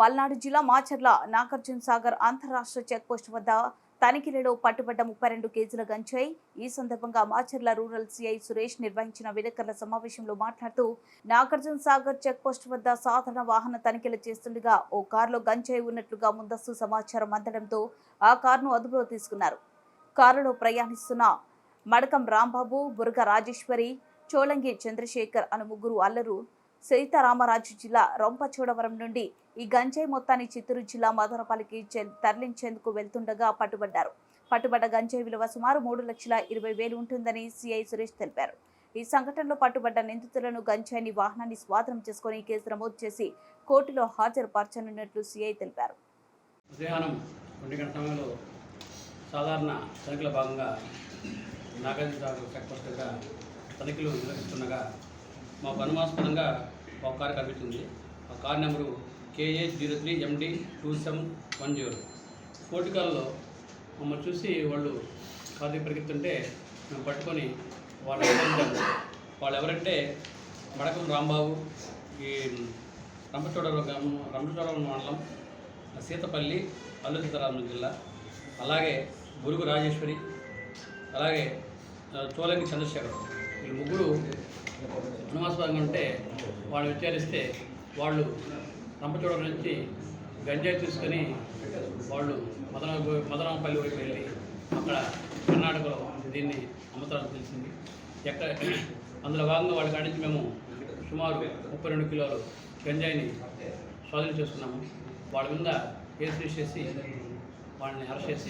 పల్నాడు జిల్లా మాచర్ల నాగార్జున సాగర్ అంతరాష్ట్ర చెక్పోస్ట్ వద్ద తనిఖీలలో పట్టుబడ్డ ముప్పై రెండు కేజీల గంజాయి. ఈ సందర్భంగా మాచర్ల రూరల్ సిఐ సురేష్ నిర్వహించిన విలేకరుల సమావేశంలో మాట్లాడుతూ నాగార్జున సాగర్ చెక్పోస్ట్ వద్ద సాధారణ వాహన తనిఖీలు చేస్తుండగా ఓ కారులో గంజాయి ఉన్నట్లుగా ముందస్తు సమాచారం అందడంతో ఆ కారును అదుపులో తీసుకున్నారు. కారులో ప్రయాణిస్తున్న మడకం రాంబాబు బురగ రాజేశ్వరి చోళంగి చంద్రశేఖర్ అను ముగ్గురు అల్లరు సీతారామరాజు జిల్లా రొంపచోడవరం నుండి ఈ గంజాయి మొత్తాన్ని చిత్తూరు జిల్లా మదనపల్లికి తరలించేందుకు వెళ్తుండగా పట్టుబడ్డారు. పట్టుబడ్డ గంజాయి విలువ సుమారు మూడు లక్షల ఇరవై వేలు ఉంటుందని సిఐ సురేష్ తెలిపారు. ఈ సంఘటనలో పట్టుబడ్డ నిందితులను గంజాయిని వాహనాన్ని స్వాధీనం చేసుకుని కేసు నమోదు చేసి కోర్టులో హాజరుపరచనున్నట్లు సిఐ తెలిపారు. మధ్యాహ్నం సమయంలో సాధారణ తనిఖీల భాగంగా నాగార్జున దగ్గర తనిఖీలు నిర్వహిస్తుండగా మాకు అనుమానాస్పదంగా ఒక కారు కనిపించింది ఆ car number KA zero three MD two seven one zero కోటికాల్లో మమ్మల్ని చూసి వాళ్ళు కారు పరిగెత్తుంటే మేము పట్టుకొని వాళ్ళు వాళ్ళు ఎవరంటే మడకం రాంబాబు ఈ రంపచోడవరం గ్రామం రంపచోడవరం మండలం సీతపల్లి అల్లు సీతారామం జిల్లా అలాగే బురుగు రాజేశ్వరి అలాగే చోలంగి చంద్రశేఖర్ వీళ్ళు ముగ్గురు అనుమాస్పదంగా ఉంటే వాళ్ళు విచారిస్తే వాళ్ళు రంపచోడ నుంచి గంజాయి తీసుకొని వాళ్ళు మదన మదనపల్లి వైపు వెళ్ళి అక్కడ కర్ణాటకలో దీన్ని అమ్మతారని తెలిసింది. ఎక్కడ అందులో భాగంగా వాళ్ళ కాడి నుంచి మేము సుమారు ముప్పై రెండు కిలోలు గంజాయిని స్వాధీనం చేసుకున్నాము. వాళ్ళ మీద కేసు చేసి వాళ్ళని అరెస్ట్ చేసి